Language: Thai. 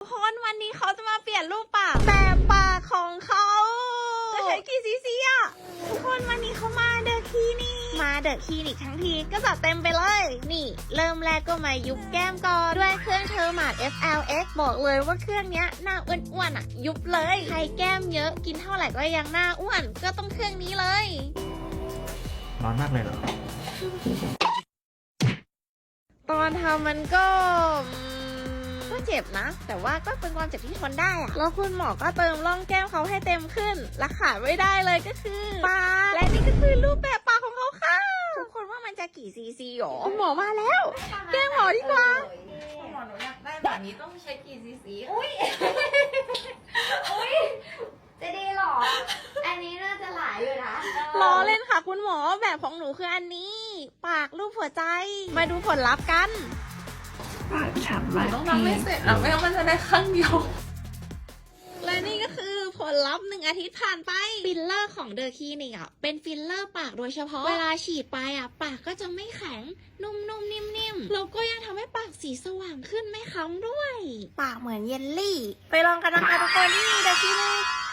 ทุกคนวันนี้เขาจะมาเปลี่ยนรูปปากแต่ปากของเขาจะใช้กี่ซีซีอะทุกคนวันนี้เขามาเดอะคลินิกมาเดอะคลินิกทั้งทีก็จัดเต็มไปเลย นี่ เริ่มแรกก็มายุบแก้มก่อนด้วยเครื่องเทอร์มาด FLX บอกเลยว่าเครื่องเนี้ยหน้าอ้วนๆอะยุบเลยใครแก้มเยอะกินเท่าไหร่ก็ยังหน้าอ้วนก็ต้องเครื่องนี้เลยร้อนมากเลยเหรอตอนทำมันก็อืม ก็เจ็บนะ แต่ว่าก็เป็นความเจ็บที่ทนได้อะแล้วคุณหมอก็เติมร่องแก้มเขาให้เต็มขึ้นและขาดไม่ได้เลยก็คือปากและนี่ก็คือรูปแบบปากของเขาค่ะทุกคนว่ามันจะกี่ซีซีหรอหมอมาแล้ว แก้มหมอดีกว่าหมอหนูอยากได้แบบนี้ต้องใช้กี่ซีซีอุ้ยอุ้ยจะดีเหรอ อันนี้น่าจะหลายอยู่นะล้อเล่นค่ะคุณหมอแบบของหนูคืออันนี้ ปากรูปหัวใจ มาดูผลลัพธ์กัน ปากฉ่ำมากต้องทำให้เสร็จอะไม่งั้นมันจะได้ข้างเดียว และนี่ก็คือผลลัพธ์หนึ่งอาทิตย์ผ่านไป ฟิลเลอร์ของเดอะคลินิกอะเป็นฟิลเลอร์ปากโดยเฉพาะ เวลาฉีดไปอะ ปากก็จะไม่แข็ง นุ่มๆ นิ่มๆ แล้วก็ยังทำให้ปากสีสว่างขึ้นไม่ค้ำด้วย ปากเหมือนเยลลี่ ไปลองกันนะคะทุกคนที่เดอะคลินิก